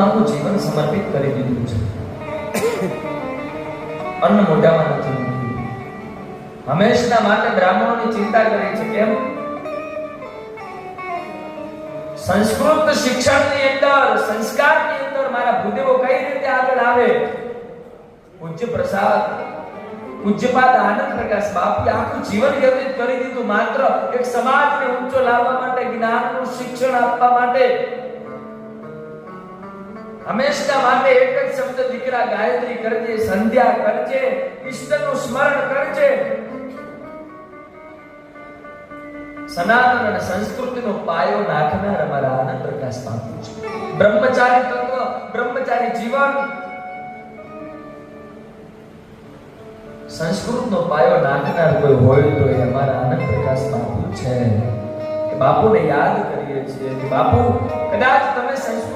આખું જીવન સમર્પિત કરી દીધું છે. અન્ન મોઢામાં નથી હંમેશના માટે બ્રાહ્મણોની ચિંતા કરી છે કેમ? સંસ્કૃત શિક્ષણની અંદર, સંસ્કારની અંદર મારા ભૂદેવો કઈ રીતે આગળ આવે? પૂજ્ય પ્રસાદ પૂજ્યપાદ આનંદ પ્રકાશ બાપુએ આખું જીવન વ્યતીત કરી દીધું માત્ર એક સમાજને ઊંચો લાવવા માટે, જ્ઞાનનું શિક્ષણ આપવા માટે. હંમેશા માટે એક જ શબ્દ દીકરા ગાયત્રી કરજે, સંધ્યા કરજે ઈષ્ટનું સ્મરણ કરજે. સનાતન અને સંસ્કૃતિનો પાયો નાખનાર અમારા આનંદ પ્રકાશ બાપુ છે બ્રહ્મચારી તત્વ, બ્રહ્મચારી જીવન. સંસ્કૃતનો પાયો નાખનાર કોઈ હોય તો એ અમારા આનંદ પ્રકાશ પામ્યું છે બાપુને યાદ કરીએ છીએ. બાપુ, કદાચ તમે સંસ્કૃત